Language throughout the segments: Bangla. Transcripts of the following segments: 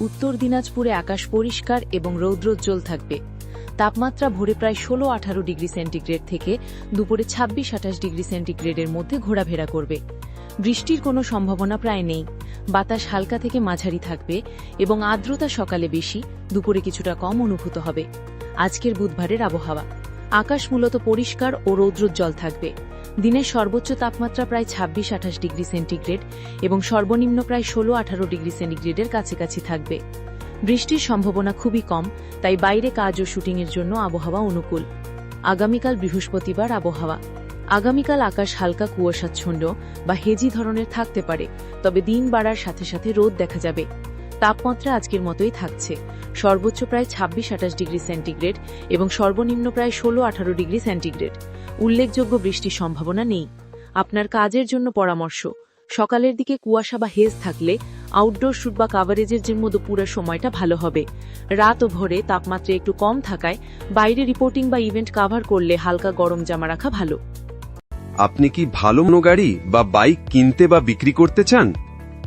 উত্তর দিনাজপুরে আকাশ পরিষ্কার এবং রৌদ্রোজ্জ্বল থাকবে। তাপমাত্রা ভোরে প্রায় ষোলো আঠারো ডিগ্রি সেন্টিগ্রেড থেকে দুপুরে ছাব্বিশ আঠাশ ডিগ্রি সেন্টিগ্রেডের মধ্যে ঘোরাফেরা করবে। বৃষ্টির কোনো সম্ভাবনা প্রায় নেই। বাতাস হালকা থেকে মাঝারি থাকবে এবং আর্দ্রতা সকালে বেশি, দুপুরে কিছুটা কম অনুভূত হবে। আজকের বুধবারের আবহাওয়া। আকাশ মূলত পরিষ্কার ও রৌদ্রোজ্জ্বল থাকবে। দিনের সর্বোচ্চ তাপমাত্রা প্রায় ছাব্বিশ আঠাশ ডিগ্রি সেন্টিগ্রেড এবং সর্বনিম্ন প্রায় ষোলো আঠারো ডিগ্রি সেন্টিগ্রেডের কাছাকাছি থাকবে। বৃষ্টির সম্ভাবনা খুবই কম, তাই বাইরে কাজ ও শুটিংয়ের জন্য আবহাওয়া অনুকূল। আগামীকাল বৃহস্পতিবার আবহাওয়া। আগামীকাল আকাশ হালকা কুয়াশাচ্ছন্ন বা হেজি ধরনের থাকতে পারে, তবে দিন বাড়ার সাথে সাথে রোদ দেখা যাবে। তাপমাত্রা আজকের মতোই থাকছে। সর্বোচ্চ প্রায় ছাব্বিশ আঠাশ ডিগ্রি সেন্টিগ্রেড এবং সর্বনিম্ন প্রায় ষোলো আঠারো ডিগ্রি সেন্টিগ্রেড। উল্লেখযোগ্য বৃষ্টির সম্ভাবনা নেই। আপনার কাজের জন্য পরামর্শ, সকালের দিকে কুয়াশা বা হেজ থাকলে আউটডোর শুট বা কাভারেজের জন্য পুরো সময়টা ভালো হবে। রাত ও ভোরে তাপমাত্রা একটু কম থাকায় বাইরে রিপোর্টিং বা ইভেন্ট কাভার করলে হালকা গরম জামা রাখা ভালো। আপনি কি ভালো কোনো গাড়ি বা বাইক কিনতে বা বিক্রি করতে চান?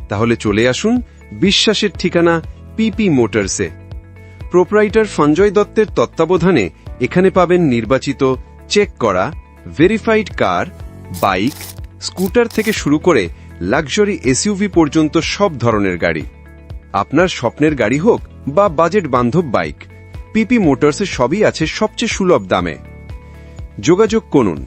তাহলে চলে আসুন বিশ্বাসের ঠিকানা পিপি মোটরসে প্রোপ্রাইটার সঞ্জয় দত্তের তত্ত্বাবধানে এখানে পাবেন নির্বাচিত চেক করা ভেরিফাইড কার বাইক স্কুটার থেকে শুরু করে লাক্সারি এসইউভি পর্যন্ত সব ধরনের গাড়ি। আপনার স্বপ্নের গাড়ি হোক বা বাজেট বান্ধব বাইক পিপি মোটরসে সবই আছে সবচেয়ে সুলভ দামে। যোগাযোগ করুন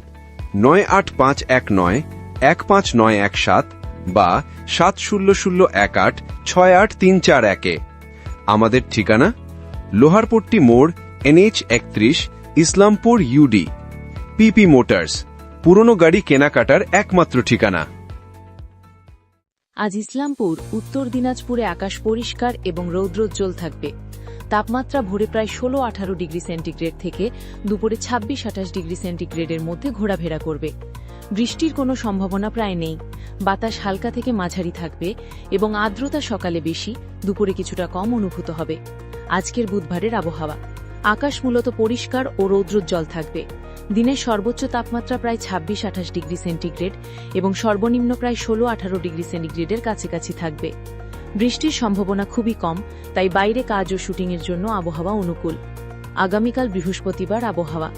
নয় আট পাঁচ এক নয় এক পাঁচ নয় এক সাত বা সাত শূন্য শূন্য এক আট ছয় আট তিন চার একে আমাদের ঠিকানা লোহারপট্টি মোড় এনএইচ একত্রিশ, ইসলামপুর ইউডি পিপি মোটরস পুরনো গাড়ি কেনাকাটার একমাত্র ঠিকানা। আজ ইসলামপুর, উত্তর দিনাজপুরে আকাশ পরিষ্কার এবং রৌদ্রোজ্জ্বল থাকবে। তাপমাত্রা ভোরে প্রায় ষোলো আঠারো ডিগ্রি সেন্টিগ্রেড থেকে দুপুরে ছাব্বিশ আঠাশ ডিগ্রি সেন্টিগ্রেডের মধ্যে ঘোরাফেরা করবে। বৃষ্টির কোনো সম্ভাবনা প্রায় নেই। বাতাস হালকা থেকে মাঝারি থাকবে এবং আর্দ্রতা সকালে বেশি, দুপুরে কিছুটা কম অনুভূত হবে। আজকের বুধবারের আবহাওয়া। আকাশ মূলত পরিষ্কার ও রৌদ্রোজ্জ্বল থাকবে। দিনের সর্বোচ্চ তাপমাত্রা প্রায় ছাব্বিশ আঠাশ ডিগ্রি সেন্টিগ্রেড এবং সর্বনিম্ন প্রায় ষোলো আঠারো ডিগ্রি সেন্টিগ্রেডের কাছাকাছি থাকবে। বৃষ্টির সম্ভাবনা খুবই কম, তাই বাইরে কাজ ও শুটিংয়ের জন্য আবহাওয়া অনুকূল। আগামীকাল বৃহস্পতিবার আবহাওয়া।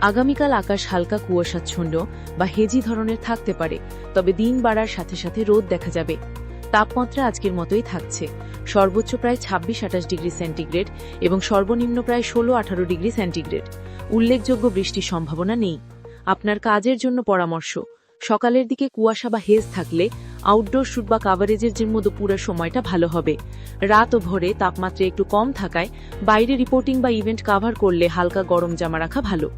আগামীকাল আকাশ হালকা কুয়াশাচ্ছন্ন বা হেজি ধরনের থাকতে পারে, তবে দিন বাড়ার সাথে সাথে রোদ দেখা যাবে। তাপমাত্রা আজকের মতোই থাকছে। সর্বোচ্চ প্রায় ছাব্বিশ আঠাশ ডিগ্রি সেন্টিগ্রেড এবং সর্বনিম্ন প্রায় ষোলো আঠারো ডিগ্রি সেন্টিগ্রেড। উল্লেখযোগ্য বৃষ্টির সম্ভাবনা নেই। আপনার কাজের জন্য পরামর্শ, সকালের দিকে কুয়াশা বা হেজ থাকলে আউটডোর শুট বা কাভারেজের জন্য পুরো সময়টা ভালো হবে। রাত ও ভোরে তাপমাত্রা একটু কম থাকায় বাইরে রিপোর্টিং বা ইভেন্ট কাভার করলে হালকা গরম জামা রাখা ভালো।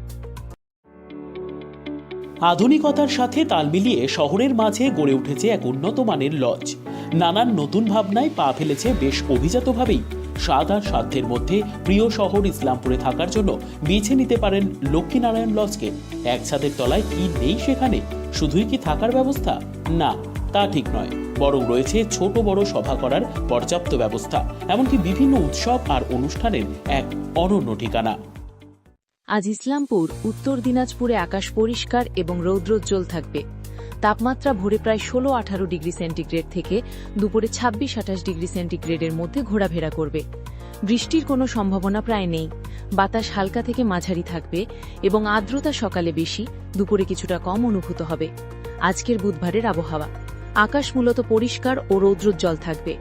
আধুনিকতার সাথে তাল মিলিয়ে শহরের মাঝে গড়ে উঠেছে এক উন্নত মানের লজ নানান নতুন ভাবনায় পা ফেলেছে বেশ অভিজাতভাবেই। স্বাদ আর সাধ্যের মধ্যে প্রিয় শহর ইসলামপুরে থাকার জন্য বেছে নিতে পারেন লক্ষ্মীনারায়ণ লজকে। এক ছাদের তলায় কি নেই সেখানে? শুধুই কি থাকার ব্যবস্থা? না, তা ঠিক নয়। বরং রয়েছে ছোট বড় সভা করার পর্যাপ্ত ব্যবস্থা, এমনকি বিভিন্ন উৎসব আর অনুষ্ঠানের এক অনন্য ঠিকানা। আজ ইসলামপুর, উত্তর দিনাজপুরে আকাশ পরিষ্কার এবং রৌদ্রোজ্জ্বল থাকবে। তাপমাত্রা ভোরে প্রায় ষোলো আঠারো ডিগ্রি সেন্টিগ্রেড থেকে দুপুরে ছাব্বিশ আঠাশ ডিগ্রি সেন্টিগ্রেডের মধ্যে ঘোরাফেরা করবে। বৃষ্টির কোনো সম্ভাবনা প্রায় নেই। বাতাস হালকা থেকে মাঝারি থাকবে এবং আর্দ্রতা সকালে বেশি, দুপুরে কিছুটা কম অনুভূত হবে। আজকের বুধবারের আবহাওয়া। আকাশ মূলত পরিষ্কার ও রৌদ্রোজ্জ্বল থাকবে।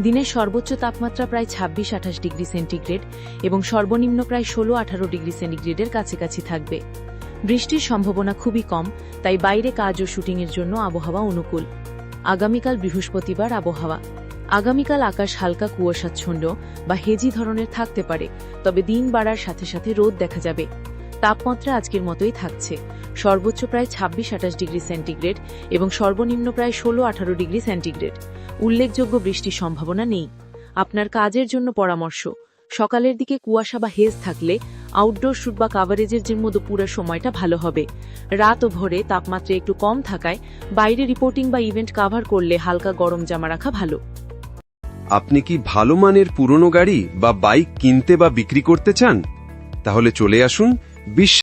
দিনের সর্বোচ্চ তাপমাত্রা প্রায় ছাব্বিশ আঠাশ ডিগ্রি সেন্টিগ্রেড এবং সর্বনিম্ন প্রায় ষোলো আঠারো ডিগ্রি সেন্টিগ্রেডের কাছাকাছি থাকবে। বৃষ্টির সম্ভাবনা খুবই কম, তাই বাইরে কাজ ও শুটিংয়ের জন্য আবহাওয়া অনুকূল। আগামীকাল বৃহস্পতিবার আবহাওয়া। আগামীকাল আকাশ হালকা কুয়াশাচ্ছন্ন বা হেজি ধরনের থাকতে পারে, তবে দিন বাড়ার সাথে সাথে রোদ দেখা যাবে। তাপমাত্রা আজকের মতোই থাকছে। সর্বোচ্চ প্রায় ছাব্বিশ আঠাশ ডিগ্রি সেন্টিগ্রেড এবং সর্বনিম্ন প্রায় ষোলো আঠারো ডিগ্রি সেন্টিগ্রেড। উল্লেখযোগ্য বৃষ্টির সম্ভাবনা নেই। আপনার কাজের জন্য পরামর্শ, সকালের দিকে কুয়াশা বা হেজ থাকলে আউটডোর শুট বা কাভারেজের জন্য পুরো সময়টা ভালো হবে। রাত ও ভোরে, তাপমাত্রা একটু কম থাকায় বাইরে রিপোর্টিং বা ইভেন্ট কাভার করলে হালকা গরম জামা রাখা ভালো। আপনি কি ভালো মানের পুরনো গাড়ি বা বাইক কিনতে বা বিক্রি করতে চান? তাহলে চলে আসুন বিশ্ব